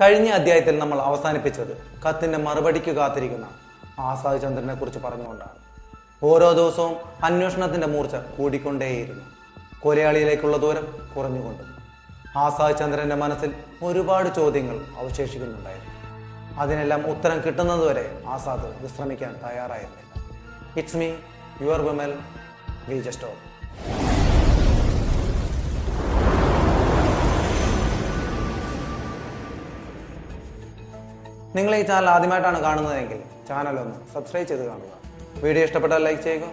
കഴിഞ്ഞ അധ്യായത്തിൽ നമ്മൾ അവസാനിപ്പിച്ചത് കത്തിന്റെ മറുപടിക്ക് കാത്തിരിക്കുന്ന ആസാദ് ചന്ദ്രനെ കുറിച്ച് പറഞ്ഞുകൊണ്ടാണ്. ഓരോ ദിവസവും അന്വേഷണത്തിന്റെ മൂർച്ച കൂടിക്കൊണ്ടേയിരുന്നു. കൊലയാളിയിലേക്കുള്ള ദൂരം കുറഞ്ഞുകൊണ്ട്. ആസാദ് ചന്ദ്രന്റെ മനസ്സിൽ ഒരുപാട് ചോദ്യങ്ങൾ അവശേഷിക്കുന്നുണ്ടായിരുന്നു. അതിനെല്ലാം ഉത്തരം കിട്ടുന്നതുവരെ ആസാദ് വിശ്രമിക്കാൻ തയ്യാറായിരുന്നില്ല. ഇറ്റ്സ് മീ യുവർ വിമൽ വി ജസ്റ്റോ നിങ്ങൾ ഈ ചാനൽ ആദ്യമായിട്ടാണ് കാണുന്നതെങ്കിൽ ചാനൽ ഒന്ന് സബ്സ്ക്രൈബ് ചെയ്ത് കാണുക. വീഡിയോ ഇഷ്ടപ്പെട്ടാൽ ലൈക്ക് ചെയ്യുക.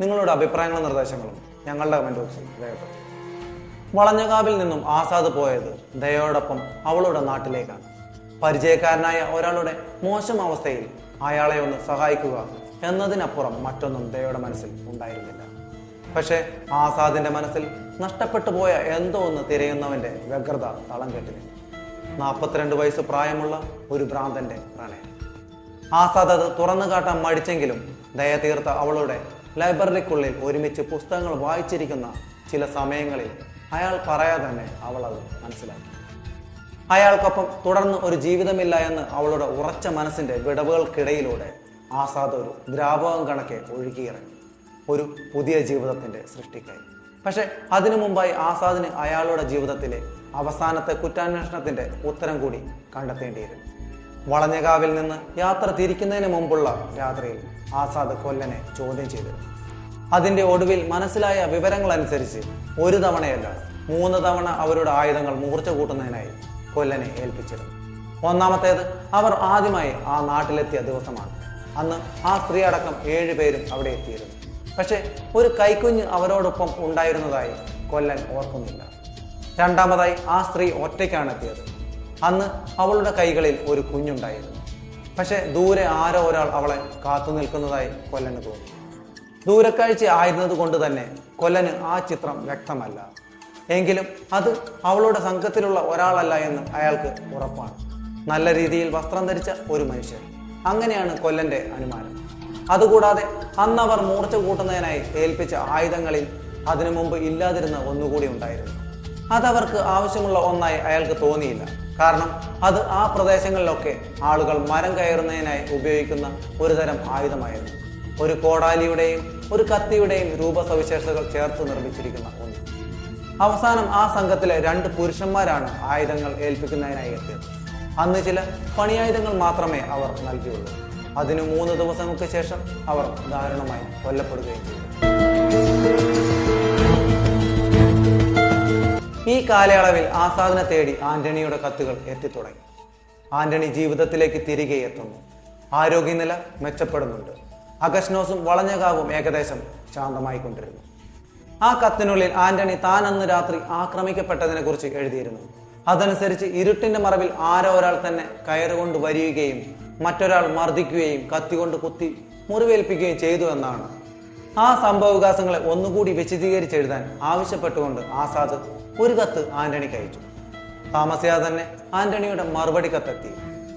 നിങ്ങളുടെ അഭിപ്രായങ്ങളും നിർദ്ദേശങ്ങളും ഞങ്ങളുടെ കമന്റ് ബോക്സിൽ രേഖപ്പെടുത്തും വളഞ്ഞകാവിൽ നിന്നും ആസാദ് പോയത് ദയോടൊപ്പം അവളുടെ നാട്ടിലേക്കാണ്. പരിചയക്കാരനായ ഒരാളുടെ മോശം അവസ്ഥയിൽ അയാളെ ഒന്ന് സഹായിക്കുക എന്നതിനപ്പുറം മറ്റൊന്നും ദയയുടെ മനസ്സിൽ ഉണ്ടായിരുന്നില്ല. പക്ഷേ ആസാദിന്റെ മനസ്സിൽ നഷ്ടപ്പെട്ടു പോയ എന്തോ ഒന്ന് തിരയുന്നവന്റെ വ്യഗ്രത തളം കെട്ടി നിന്നു നാൽപ്പത്തിരണ്ട് വയസ്സ് പ്രായമുള്ള ഒരു ഭ്രാന്തന്റെ പ്രണയം. ആസാദ് അത് തുറന്നു കാട്ടാൻ മടിച്ചെങ്കിലും ദയ തീർത്ത അവളുടെ ലൈബ്രറിക്കുള്ളിൽ ഒരുമിച്ച് പുസ്തകങ്ങൾ വായിച്ചിരിക്കുന്ന ചില സമയങ്ങളിൽ അയാൾ പറയാതെ തന്നെ അവൾ അത് മനസ്സിലാക്കി. അയാൾക്കൊപ്പം തുടർന്ന് ഒരു ജീവിതമില്ല എന്ന് അവളുടെ ഉറച്ച മനസ്സിന്റെ വിടവുകൾക്കിടയിലൂടെ ആസാദ് ഒരു ദ്രാവകം കണക്കെ ഒഴുകിയിറങ്ങി. ഒരു പുതിയ ജീവിതത്തിന്റെ സൃഷ്ടിക്കായി. പക്ഷെ അതിനു മുമ്പായി ആസാദിന് അയാളുടെ ജീവിതത്തിലെ അവസാനത്തെ കുറ്റാന്വേഷണത്തിന്റെ ഉത്തരം കൂടി കണ്ടെത്തേണ്ടിയിരുന്നു. വളഞ്ഞകാവിൽ നിന്ന് യാത്ര തിരിക്കുന്നതിന് മുമ്പുള്ള രാത്രിയിൽ ആസാദ് കൊല്ലനെ ചോദ്യം ചെയ്തു. അതിന്റെ ഒടുവിൽ മനസ്സിലായ വിവരങ്ങൾ അനുസരിച്ച് ഒരു തവണയല്ല മൂന്ന് തവണ അവരുടെ ആയുധങ്ങൾ മൂർച്ച കൂട്ടുന്നതിനായി കൊല്ലനെ ഏൽപ്പിച്ചിരുന്നു. ഒന്നാമത്തേത് അവർ ആദ്യമായി ആ നാട്ടിലെത്തിയ ദിവസമാണ്. അന്ന് ആ സ്ത്രീ അടക്കം ഏഴ് പേരും അവിടെ എത്തിയിരുന്നു. പക്ഷേ ഒരു കൈക്കുഞ്ഞ് അവരോടൊപ്പം ഉണ്ടായിരുന്നതായി കൊല്ലൻ ഓർക്കുന്നില്ല. രണ്ടാമതായി ആ സ്ത്രീ ഒറ്റയ്ക്കാണ് എത്തിയത് അന്ന് അവളുടെ കൈകളിൽ ഒരു കുഞ്ഞുണ്ടായിരുന്നു. പക്ഷെ ദൂരെ ആരോ ഒരാൾ അവളെ കാത്തു നിൽക്കുന്നതായി കൊല്ലന് തോന്നി. ദൂരക്കാഴ്ച ആയിരുന്നത് കൊണ്ട് തന്നെ കൊല്ലന് ആ ചിത്രം വ്യക്തമല്ല. എങ്കിലും അത് അവളുടെ സംഘത്തിലുള്ള ഒരാളല്ല എന്ന് അയാൾക്ക് ഉറപ്പാണ്. നല്ല രീതിയിൽ വസ്ത്രം ധരിച്ച ഒരു മനുഷ്യൻ. അങ്ങനെയാണ് കൊല്ലന്റെ അനുമാനം. അതുകൂടാതെ അന്ന് അവർ മൂർച്ച കൂട്ടുന്നതിനായി ഏൽപ്പിച്ച ആയുധങ്ങളിൽ അതിനു മുമ്പ് ഇല്ലാതിരുന്ന ഒന്നുകൂടി ഉണ്ടായിരുന്നു. അതവർക്ക് ആവശ്യമുള്ള ഒന്നായി അയാൾക്ക് തോന്നിയില്ല. കാരണം അത് ആ പ്രദേശങ്ങളിലൊക്കെ ആളുകൾ മരം കയറുന്നതിനായി ഉപയോഗിക്കുന്ന ഒരു തരം ആയുധമായിരുന്നു. ഒരു കോടാലിയുടെയും ഒരു കത്തിയുടെയും രൂപസവിശേഷതകൾ ചേർത്ത് നിർമ്മിച്ചിരിക്കുന്ന ഒന്ന്. അവസാനം ആ സംഘത്തിലെ രണ്ട് പുരുഷന്മാരാണ് ആയുധങ്ങൾ ഏൽപ്പിക്കുന്നതിനായി എത്തിയത്. അന്ന് ചില പണിയായുധങ്ങൾ മാത്രമേ അവർ നൽകിയുള്ളൂ. അതിനു മൂന്ന് ദിവസങ്ങൾക്ക് ശേഷം അവർ ദാരുണമായി കൊല്ലപ്പെടുകയും ചെയ്തു. ഈ കാലയളവിൽ ആസാദിനെ തേടി ആന്റണിയുടെ കത്തുകൾ എത്തിത്തുടങ്ങി. ആന്റണി ജീവിതത്തിലേക്ക് തിരികെ എത്തുന്നു. ആരോഗ്യനില മെച്ചപ്പെടുന്നുണ്ട്. അഗസ്നോസും വളഞ്ഞകാവും ഏകദേശം ശാന്തമായി കൊണ്ടിരുന്നു ആ കത്തിനുള്ളിൽ ആന്റണി താൻ അന്ന് രാത്രി ആക്രമിക്കപ്പെട്ടതിനെ കുറിച്ച് എഴുതിയിരുന്നു. അതനുസരിച്ച് ഇരുട്ടിന്റെ മറവിൽ ആരോ ഒരാൾ തന്നെ കയറുകൊണ്ട് വരികയും മറ്റൊരാൾ മർദ്ദിക്കുകയും കത്തികൊണ്ട് കുത്തി മുറിവേൽപ്പിക്കുകയും ചെയ്തു എന്നാണ്. ആ സംഭവവികാസങ്ങളെ ഒന്നുകൂടി വിശദീകരിച്ചെഴുതാൻ ആവശ്യപ്പെട്ടുകൊണ്ട് ആസാദ് ഒരു കത്ത് ആന്റണിക്ക് അയച്ചു. താമസിയാതെ തന്നെ ആന്റണിയുടെ മറുപടി കത്തെത്തി.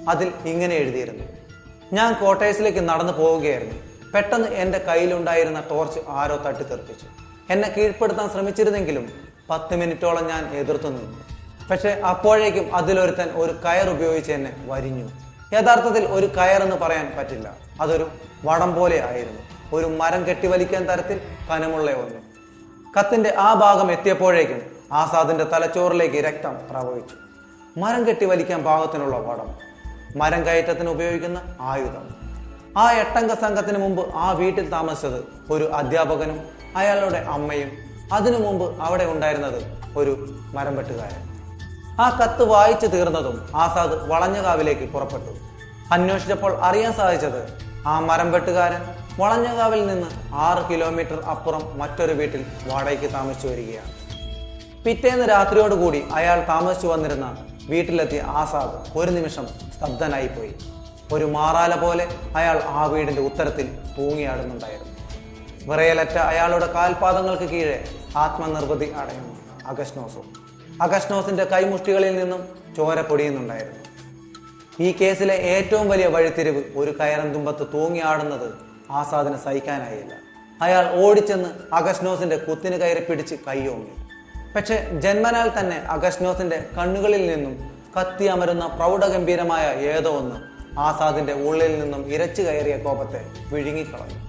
അതിൽ ഇങ്ങനെ എഴുതിയിരുന്നു. ഞാൻ കോട്ടേഴ്സിലേക്ക് നടന്നു പോവുകയായിരുന്നു. പെട്ടെന്ന് എന്റെ കയ്യിലുണ്ടായിരുന്ന ടോർച്ച് ആരോ തട്ടിത്തെറിപ്പിച്ചു. എന്നെ കീഴ്പ്പെടുത്താൻ ശ്രമിച്ചിരുന്നെങ്കിലും പത്ത് മിനിറ്റോളം ഞാൻ എതിർത്തു നിന്നു. പക്ഷേ അപ്പോഴേക്കും അതിലൊരുത്തൻ ഒരു കയർ ഉപയോഗിച്ച് എന്നെ വരിഞ്ഞു. യഥാർത്ഥത്തിൽ ഒരു കയർ എന്ന് പറയാൻ പറ്റില്ല. അതൊരു വടം പോലെ ആയിരുന്നു. ഒരു മരം കെട്ടിവലിക്കാൻ തരത്തിൽ കനമുള്ള ഒന്ന്. കത്തിന്റെ ആ ഭാഗം എത്തിയപ്പോഴേക്കും ആസാദിന്റെ തലച്ചോറിലേക്ക് രക്തം പ്രവഹിച്ചു. മരം കെട്ടിവലിക്കാൻ പാകത്തിനുള്ള വടം. മരം കയറ്റത്തിന് ഉപയോഗിക്കുന്ന ആയുധം. ആ എട്ടംഗ സംഘത്തിന് മുമ്പ് ആ വീട്ടിൽ താമസിച്ചത് ഒരു അധ്യാപകനും അയാളുടെ അമ്മയും. അതിനു മുമ്പ് അവിടെ ഉണ്ടായിരുന്നത് ഒരു മരം വെട്ടുകാരൻ. ആ കത്ത് വായിച്ചു തീർന്നതും ആസാദ് വളഞ്ഞകാവിലേക്ക് പുറപ്പെട്ടു. അന്വേഷിച്ചപ്പോൾ അറിയാൻ സാധിച്ചത് ആ മരം വെട്ടുകാരൻ വളഞ്ഞകാവിൽ നിന്ന് ആറ് കിലോമീറ്റർ അപ്പുറം മറ്റൊരു വീട്ടിൽ വാടകയ്ക്ക് താമസിച്ചു വരികയാണ്. പിറ്റേന്ന് രാത്രിയോടുകൂടി അയാൾ താമസിച്ചു വന്നിരുന്ന വീട്ടിലെത്തിയ ആസാദ് ഒരു നിമിഷം സ്തബ്ധനായിപ്പോയി. ഒരു മാറാല പോലെ അയാൾ ആ വീടിന്റെ ഉത്തരത്തിൽ തൂങ്ങിയാടുന്നുണ്ടായിരുന്നു. വിറയലറ്റ അയാളുടെ കാൽപാദങ്ങൾക്ക് കീഴെ ആത്മനിർവൃതി അടയുന്നു അഗസ്നോസും. അഗസ്നോസിന്റെ കൈമുഷ്ടികളിൽ നിന്നും ചോര പൊടിയുന്നുണ്ടായിരുന്നു. ഈ കേസിലെ ഏറ്റവും വലിയ വഴിത്തിരിവ് ഒരു കയറൻ തുമ്പത്ത് തൂങ്ങിയാടുന്നത് ആസാദിന് സഹിക്കാനായില്ല. അയാൾ ഓടിച്ചെന്ന് അഗസ്നോസിന്റെ കുത്തിന് കയറി പിടിച്ച് കൈയോങ്ങി പക്ഷെ ജന്മനാൽ തന്നെ അഗസ്നോസിന്റെ കണ്ണുകളിൽ നിന്നും കത്തി അമരുന്ന പ്രൗഢഗംഭീരമായ ഏതോ ഒന്ന് ആസാദിന്റെ ഉള്ളിൽ നിന്നും ഇരച്ചു കയറിയ കോപത്തെ വിഴുങ്ങിക്കളഞ്ഞു.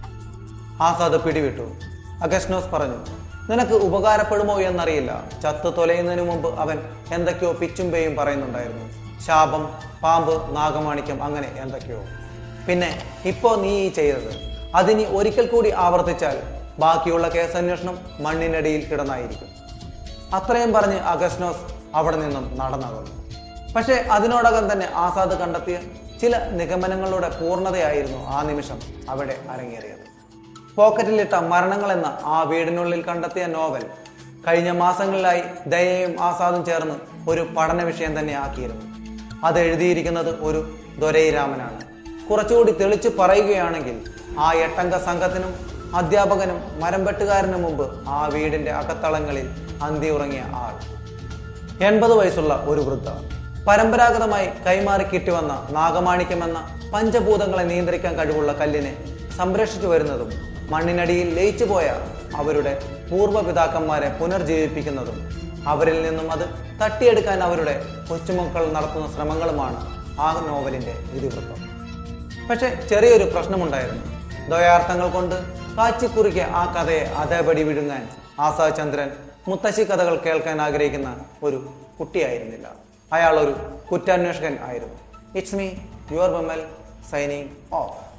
ആസാദ് പിടിവിട്ടു. അഗസ്നോസ് പറഞ്ഞു നിനക്ക് ഉപകാരപ്പെടുമോ എന്നറിയില്ല. ചത്തു തൊലയുന്നതിന് മുമ്പ് അവൻ എന്തൊക്കെയോ പിച്ചുംബയും പറയുന്നുണ്ടായിരുന്നു. ശാപം പാമ്പ് നാഗമാണിക്യം അങ്ങനെ എന്തൊക്കെയോ. പിന്നെ ഇപ്പോൾ നീ ഈ ചെയ്തത്. അതിനി ഒരിക്കൽ കൂടി ആവർത്തിച്ചാൽ ബാക്കിയുള്ള കേസന്വേഷണം മണ്ണിനടിയിൽ കിടന്നായിരിക്കും. അത്രയും പറഞ്ഞ് അഗസ്നോസ് അവിടെ നിന്നും നടന്നകന്നു. പക്ഷേ അതിനോടകം തന്നെ ആസാദ് കണ്ടെത്തിയ ചില നിഗമനങ്ങളുടെ പൂർണതയായിരുന്നു ആ നിമിഷം അവിടെ അരങ്ങേറിയത്. പോക്കറ്റിലിട്ട മരണങ്ങൾ എന്ന ആ വീടിനുള്ളിൽ കണ്ടെത്തിയ നോവൽ കഴിഞ്ഞ മാസങ്ങളിലായി ദയയും ആസാദും ചേർന്ന് ഒരു പഠന വിഷയം തന്നെ ആക്കിയിരുന്നു അത് എഴുതിയിരിക്കുന്നത് ഒരു ദൊരൈരാമനാണ്. കുറച്ചുകൂടി തെളിച്ചു പറയുകയാണെങ്കിൽ ആ എട്ടംഗ സംഘത്തിനും അധ്യാപകനും മരംപെട്ടുകാരനും മുമ്പ് ആ വീടിന്റെ അകത്തളങ്ങളിൽ അന്തി ഉറങ്ങിയ ആൾ. എൺപത് വയസ്സുള്ള ഒരു വൃദ്ധ പരമ്പരാഗതമായി കൈമാറി കിട്ടിവന്ന നാഗമാണിക്യമെന്ന പഞ്ചഭൂതങ്ങളെ നിയന്ത്രിക്കാൻ കഴിവുള്ള കല്ലിനെ സംരക്ഷിച്ചു വരുന്നതും മണ്ണിനടിയിൽ ലയിച്ചു പോയ അവരുടെ പൂർവപിതാക്കന്മാരെ പുനർജീവിപ്പിക്കുന്നതും അവരിൽ നിന്നും അത് തട്ടിയെടുക്കാൻ അവരുടെ കൊച്ചുമക്കൾ നടത്തുന്ന ശ്രമങ്ങളുമാണ് ആ നോവലിന്റെ ഇതിവൃത്തം. പക്ഷെ ചെറിയൊരു പ്രശ്നമുണ്ടായിരുന്നു. ദ്വയാർത്ഥങ്ങൾ കൊണ്ട് കാച്ചിക്കുറിക്ക് ആ കഥയെ അതേപടി വിഴുങ്ങാൻ ആസാചന്ദ്രൻ മുത്തശ്ശി കഥകൾ കേൾക്കാൻ ആഗ്രഹിക്കുന്ന ഒരു കുട്ടിയായിരുന്നില്ല. അയാൾ ഒരു കുറ്റാന്വേഷകൻ ആയിരുന്നു. It's me your ബമ്മൽ signing of